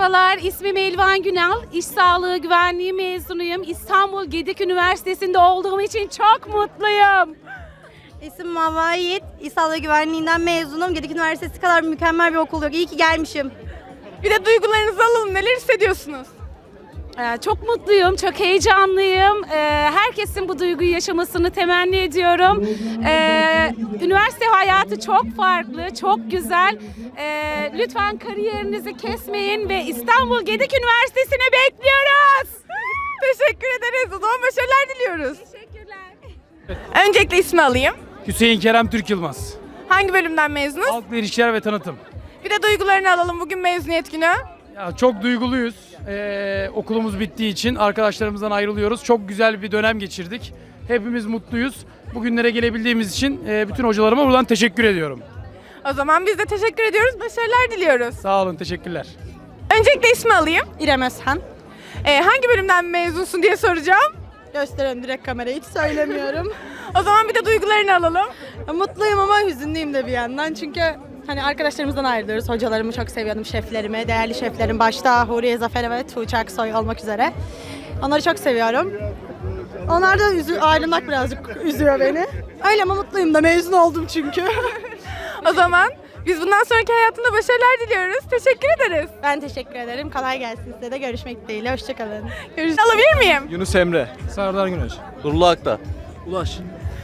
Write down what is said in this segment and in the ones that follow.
Merhabalar, ismim Elvan Günal. İş Sağlığı Güvenliği mezunuyum. İstanbul Gedik Üniversitesi'nde olduğum için çok mutluyum. İsim Mava Yiğit. İş Sağlığı Güvenliğinden mezunum. Gedik Üniversitesi kadar mükemmel bir okul yok. İyi ki gelmişim. Bir de duygularınızı alalım. Neler hissediyorsunuz? Ee, çok mutluyum, çok heyecanlıyım. Ee, herkesin bu duyguyu yaşamasını temenni ediyorum. Ee, üniversite hayatı çok farklı, çok güzel. Lütfen kariyerinizi kesmeyin ve İstanbul Gedik Üniversitesi'ne bekliyoruz. Teşekkür ederiz. O zaman başarılar diliyoruz. Teşekkürler. Öncelikle ismi alayım. Hüseyin Kerem Türk Yılmaz. Hangi bölümden mezunuz? Halkla ilişkiler ve tanıtım. Bir de duygularını alalım. Bugün mezuniyet günü. Ya çok duyguluyuz. Ee, okulumuz bittiği için arkadaşlarımızdan ayrılıyoruz. Çok güzel bir dönem geçirdik. Hepimiz mutluyuz. Bugünlere gelebildiğimiz için e, bütün hocalarıma buradan teşekkür ediyorum. O zaman biz de teşekkür ediyoruz. Başarılar diliyoruz. Sağ olun, teşekkürler. Öncelikle ismi alayım. İrem Özhan. Ee, hangi bölümden mezunsun diye soracağım. Gösteriyorum direkt kamerayı. Hiç söylemiyorum. O zaman bir de duygularını alalım. Mutluyum ama hüzünlüyüm de bir yandan. Çünkü hani arkadaşlarımızdan ayrılıyoruz. Hocalarımı çok seviyordum. Şeflerimi, değerli şeflerim. Başta Huriye Zafer ve Tuğçe Aksoy olmak üzere. Onları çok seviyorum. Onlar da üzü, ayrılmak birazcık üzüyor beni. Öyle ama mutluyum da mezun oldum çünkü. O zaman biz bundan sonraki hayatında başarılar diliyoruz. Teşekkür ederiz. ben teşekkür ederim. Kolay gelsin size de. Görüşmek dileğiyle. Hoşçakalın. Görüşürüz. Alabilir miyim? Yunus Emre. Serdar Güneş. Nurullah Akta. Ulaş.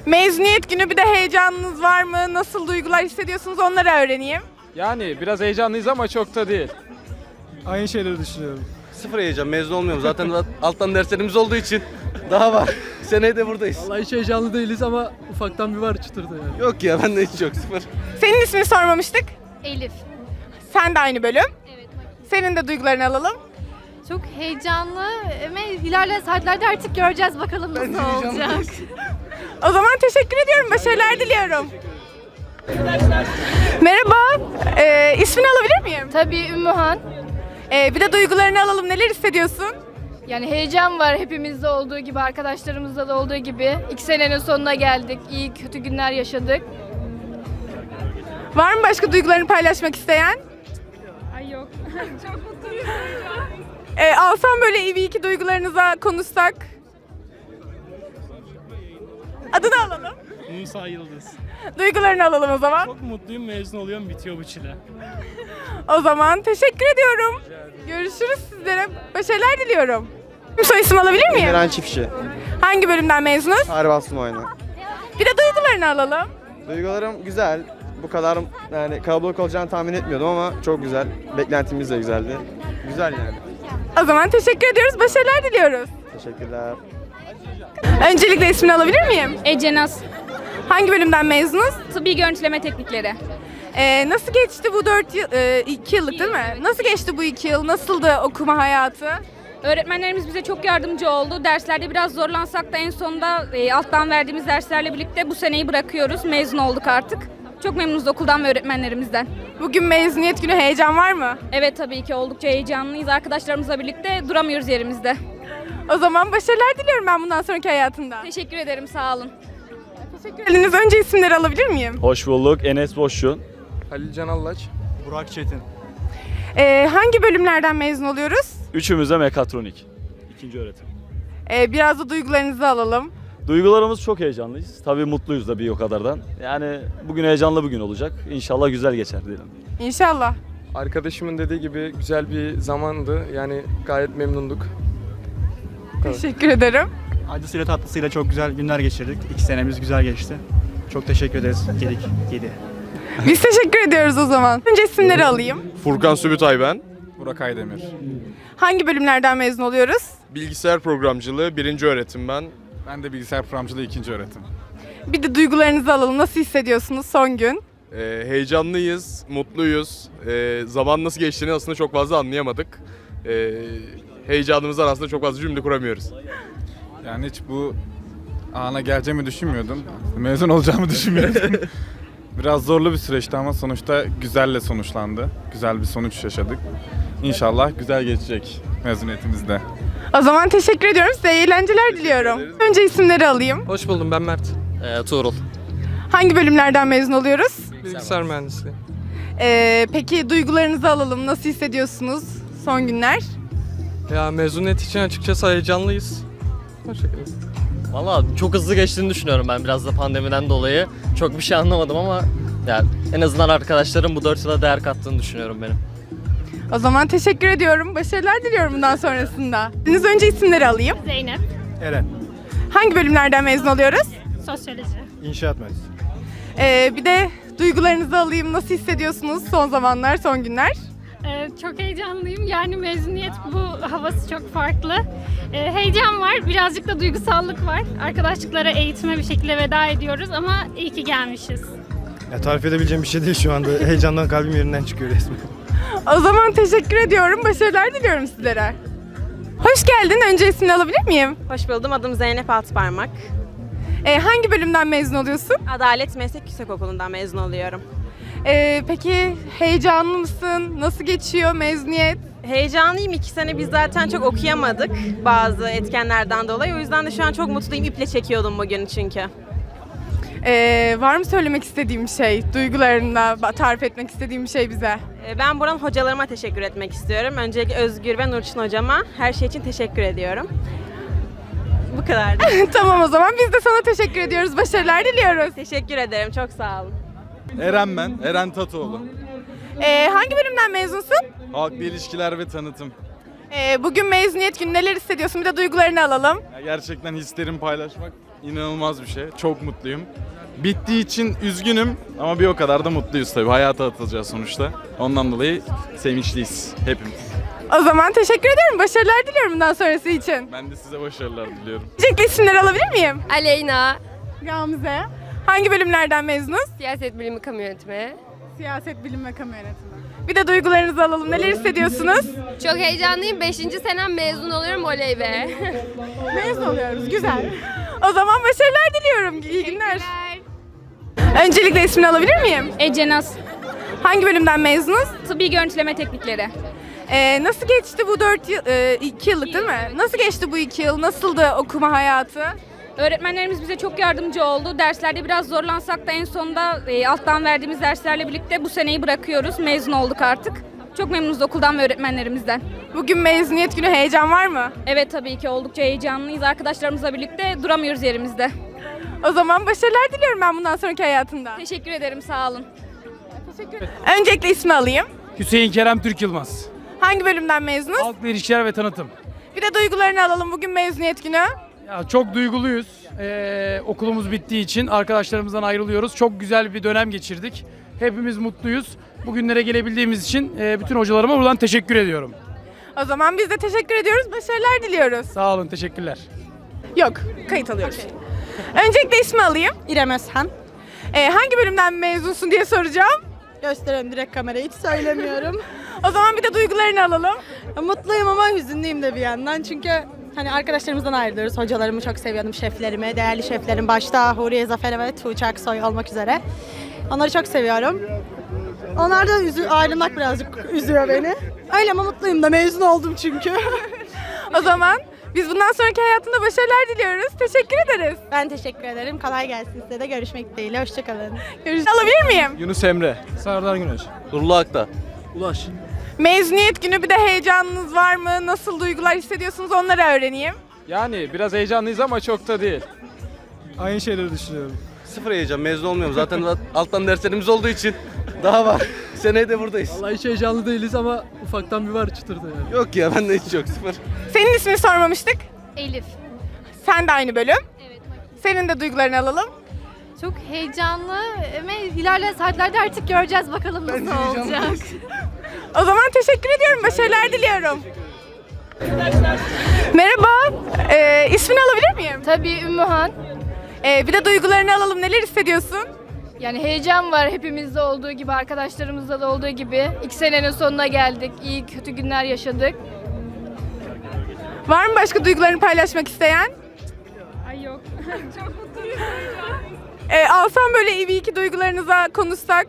Mezuniyet günü bir de heyecanınız var mı? Nasıl duygular hissediyorsunuz onları öğreneyim. Yani biraz heyecanlıyız ama çok da değil. Aynı şeyleri düşünüyorum. Sıfır heyecan mezun olmuyorum. Zaten alttan derslerimiz olduğu için daha var. Seneye de buradayız. Vallahi hiç heyecanlı değiliz ama ufaktan bir var çıtırdı yani. Yok ya bende hiç yok sıfır. Senin ismini sormamıştık. Elif. Sen de aynı bölüm. Evet. Senin de duygularını alalım. Çok heyecanlı ama ilerleyen saatlerde artık göreceğiz bakalım nasıl olacak. O zaman teşekkür ediyorum. Başarılar diliyorum. Merhaba. Ee, ismini alabilir miyim? Tabii Ümmühan. Ee, bir de duygularını alalım. Neler hissediyorsun? Yani heyecan var hepimizde olduğu gibi, arkadaşlarımızda da olduğu gibi. İki senenin sonuna geldik. İyi kötü günler yaşadık. Var mı başka duygularını paylaşmak isteyen? Ay yok. Ee, alsam böyle iyi bir iki duygularınıza konuşsak. Adını alalım. Musa Yıldız. Duygularını alalım o zaman. Çok mutluyum mezun oluyorum bitiyor bu çile. O zaman teşekkür ediyorum. Görüşürüz sizlere. Başarılar diliyorum. Soy isim alabilir miyim? Eren Çiftçi. Hangi bölümden mezunuz? Harbi astım oyunu. Bir de duygularını alalım. Duygularım güzel. Bu kadar yani kalabalık olacağını tahmin etmiyordum ama çok güzel. Beklentimiz de güzeldi. Güzel yani. O zaman teşekkür ediyoruz. Başarılar diliyoruz. Teşekkürler. Öncelikle ismini alabilir miyim? Ece Naz, Hangi bölümden mezunuz? tıbbi görüntüleme teknikleri. Ee, nasıl geçti bu 4 yıl, 2 yıllık değil mi? Nasıl geçti bu 2 yıl? Nasıldı okuma hayatı? Öğretmenlerimiz bize çok yardımcı oldu. Derslerde biraz zorlansak da en sonunda e, alttan verdiğimiz derslerle birlikte bu seneyi bırakıyoruz. Mezun olduk artık. Çok memnunuz okuldan ve öğretmenlerimizden. Bugün mezuniyet günü heyecan var mı? Evet tabii ki oldukça heyecanlıyız. Arkadaşlarımızla birlikte duramıyoruz yerimizde. O zaman başarılar diliyorum ben bundan sonraki hayatında. Teşekkür ederim, sağ olun. Teşekkür ediniz. Önce isimleri alabilir miyim? Hoş bulduk. Enes Boşçu. Halil Can Allaç. Burak Çetin. Ee, hangi bölümlerden mezun oluyoruz? Üçümüz de mekatronik. İkinci öğretim. Ee, biraz da duygularınızı alalım. Duygularımız çok heyecanlıyız. Tabii mutluyuz da bir o kadardan. Yani bugün heyecanlı bugün olacak. İnşallah güzel geçer diyelim. İnşallah. Arkadaşımın dediği gibi güzel bir zamandı. Yani gayet memnunduk. Teşekkür ederim. Acısıyla tatlısıyla çok güzel günler geçirdik. İki senemiz güzel geçti. Çok teşekkür ederiz. Gedik. Yedi. Biz teşekkür ediyoruz o zaman. Önce isimleri alayım. Furkan Sübütay ben. Burak Aydemir. Hangi bölümlerden mezun oluyoruz? Bilgisayar programcılığı birinci öğretim ben. Ben de bilgisayar programcılığı ikinci öğretim. Bir de duygularınızı alalım. Nasıl hissediyorsunuz son gün? Ee, heyecanlıyız, mutluyuz. Ee, zaman nasıl geçtiğini aslında çok fazla anlayamadık. Ee, heyecanımızdan aslında çok fazla cümle kuramıyoruz. Yani hiç bu ana geleceğimi düşünmüyordum. Mezun olacağımı düşünmüyordum. Biraz zorlu bir süreçti ama sonuçta güzelle sonuçlandı. Güzel bir sonuç yaşadık. İnşallah güzel geçecek mezuniyetimizde. O zaman teşekkür ediyorum. Size eğlenceler diliyorum. Önce isimleri alayım. Hoş buldum ben Mert. Tuğrul. Hangi bölümlerden mezun oluyoruz? Bilgisayar mühendisliği. Ee, peki duygularınızı alalım. Nasıl hissediyorsunuz son günler. Ya mezuniyet için açıkçası heyecanlıyız. O şekilde. Valla çok hızlı geçtiğini düşünüyorum ben biraz da pandemiden dolayı. Çok bir şey anlamadım ama ya en azından arkadaşlarım bu 4 yıla değer kattığını düşünüyorum benim. O zaman teşekkür ediyorum. Başarılar diliyorum bundan sonrasında. Siz önce isimleri alayım. Zeynep, Eren. Hangi bölümlerden mezun oluyoruz? sosyoloji. İnşaat mühendisi. Ee, bir de duygularınızı alayım. Nasıl hissediyorsunuz son zamanlar, son günler? Ee, çok heyecanlıyım. Yani mezuniyet bu havası çok farklı. Ee, heyecan var, birazcık da duygusallık var. Arkadaşlıklara, eğitime bir şekilde veda ediyoruz ama iyi ki gelmişiz. Ya tarif edebileceğim bir şey değil şu anda. Heyecandan kalbim yerinden çıkıyor resmen. O zaman teşekkür ediyorum. Başarılar diliyorum sizlere. Hoş geldin. Önce ismini alabilir miyim? Hoş buldum. Adım Zeynep Altparmak. Ee, hangi bölümden mezun oluyorsun? Adalet Meslek Yüksekokulu'ndan mezun oluyorum. Ee, peki heyecanlı mısın? Nasıl geçiyor mezuniyet? Heyecanlıyım. iki sene biz zaten çok okuyamadık bazı etkenlerden dolayı. O yüzden de şu an çok mutluyum. İple çekiyordum bugün çünkü. Ee, var mı söylemek istediğim şey? Duygularında tarif etmek istediğim bir şey bize? Ee, Ben buranın hocalarıma teşekkür etmek istiyorum. Öncelikle Özgür ve Nurçin hocama her şey için teşekkür ediyorum. Bu kadar. tamam o zaman biz de sana teşekkür ediyoruz. Başarılar diliyoruz. teşekkür ederim. Çok sağ olun. Eren ben, Eren Tatoğlu. Ee, hangi bölümden mezunsun? Halkla ilişkiler ve tanıtım. Ee, bugün mezuniyet günü neler hissediyorsun? Bir de duygularını alalım. Ya gerçekten hislerimi paylaşmak inanılmaz bir şey. Çok mutluyum. Bittiği için üzgünüm ama bir o kadar da mutluyuz tabii. Hayata atılacağız sonuçta. Ondan dolayı sevinçliyiz hepimiz. O zaman teşekkür ediyorum. Başarılar diliyorum bundan sonrası için. Ben de size başarılar diliyorum. Öncelikle isimleri alabilir miyim? Aleyna, Gamze. Hangi bölümlerden mezunuz? siyaset bilimi kamu yönetimi. Siyaset bilim ve kamu yönetimi. Bir de duygularınızı alalım. Neler hissediyorsunuz? Çok heyecanlıyım. Beşinci senem mezun oluyorum oley be. Mezun oluyoruz. Güzel. O zaman başarılar diliyorum. İyi günler. Öncelikle ismini alabilir miyim? Ece Naz, Hangi bölümden mezunuz? tıbbi görüntüleme teknikleri. Ee, nasıl geçti bu 4 yıl, 2 yıllık değil mi? Nasıl geçti bu 2 yıl? Nasıldı okuma hayatı? Öğretmenlerimiz bize çok yardımcı oldu. Derslerde biraz zorlansak da en sonunda e, alttan verdiğimiz derslerle birlikte bu seneyi bırakıyoruz. Mezun olduk artık. Çok memnunuz okuldan ve öğretmenlerimizden. Bugün mezuniyet günü heyecan var mı? Evet tabii ki oldukça heyecanlıyız. Arkadaşlarımızla birlikte duramıyoruz yerimizde. O zaman başarılar diliyorum ben bundan sonraki hayatında. Teşekkür ederim, sağ olun. Öncelikle ismi alayım. Hüseyin Kerem Türk Yılmaz. Hangi bölümden mezunuz? Halkla ilişkiler ve tanıtım. Bir de duygularını alalım bugün mezuniyet günü. Ya çok duyguluyuz. Ee, okulumuz bittiği için arkadaşlarımızdan ayrılıyoruz. Çok güzel bir dönem geçirdik. Hepimiz mutluyuz. Bugünlere gelebildiğimiz için e, bütün hocalarıma buradan teşekkür ediyorum. O zaman biz de teşekkür ediyoruz. Başarılar diliyoruz. Sağ olun, teşekkürler. Yok, kayıt alıyoruz. Öncelikle ismi alayım. İrem Özhan. Ee, hangi bölümden mezunsun diye soracağım. Gösteriyorum direkt kamerayı. Hiç söylemiyorum. O zaman bir de duygularını alalım. Mutluyum ama hüzünlüyüm de bir yandan. Çünkü hani arkadaşlarımızdan ayrılıyoruz. Hocalarımı çok seviyordum. Şeflerimi, değerli şeflerim. Başta Huriye Zafer ve Tuğçe Aksoy olmak üzere. Onları çok seviyorum. Onlardan üzü- ayrılmak birazcık üzüyor beni. Öyle ama mutluyum da mezun oldum çünkü. O zaman biz bundan sonraki hayatında başarılar diliyoruz. Teşekkür ederiz. ben teşekkür ederim. Kolay gelsin size de. Görüşmek dileğiyle. Hoşçakalın. Görüşürüz. Alabilir miyim? Yunus Emre. Serdar Güneş. Nurlu Akta. Ulaş. Mezuniyet günü bir de heyecanınız var mı? Nasıl duygular hissediyorsunuz onları öğreneyim. Yani biraz heyecanlıyız ama çok da değil. Aynı şeyleri düşünüyorum. Sıfır heyecan mezun olmuyorum zaten alttan derslerimiz olduğu için daha var. Seneye de buradayız. Vallahi hiç heyecanlı değiliz ama ufaktan bir var çıtırdı yani. Yok ya bende hiç yok sıfır. Senin ismini sormamıştık. Elif. Sen de aynı bölüm. Evet. Senin de duygularını alalım. Çok heyecanlı ama ilerleyen saatlerde artık göreceğiz bakalım nasıl olacak. O zaman teşekkür ediyorum. Başarılar diliyorum. Merhaba. Ee, ismini alabilir miyim? Tabii Ümmühan. Ee, bir de duygularını alalım. Neler hissediyorsun? Yani heyecan var hepimizde olduğu gibi, arkadaşlarımızda da olduğu gibi. İki senenin sonuna geldik. İyi kötü günler yaşadık. Var mı başka duygularını paylaşmak isteyen? Ay yok. Ee, alsam böyle iyi bir iki duygularınıza konuşsak.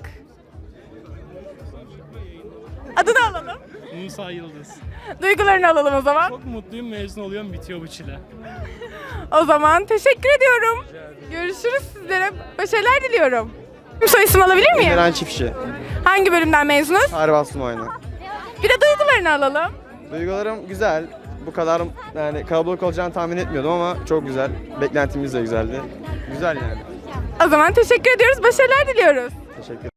Adını alalım. Musa Yıldız. Duygularını alalım o zaman. Çok mutluyum mezun oluyorum bitiyor bu çile. O zaman teşekkür ediyorum. Görüşürüz sizlere. Başarılar diliyorum. Soy isim alabilir miyim? Eren Çiftçi. Hangi bölümden mezunuz? Harbi Asım Ayna. Bir de duygularını alalım. Duygularım güzel. Bu kadar yani kalabalık olacağını tahmin etmiyordum ama çok güzel. Beklentimiz de güzeldi. Güzel yani. O zaman teşekkür ediyoruz. Başarılar diliyoruz. Teşekkür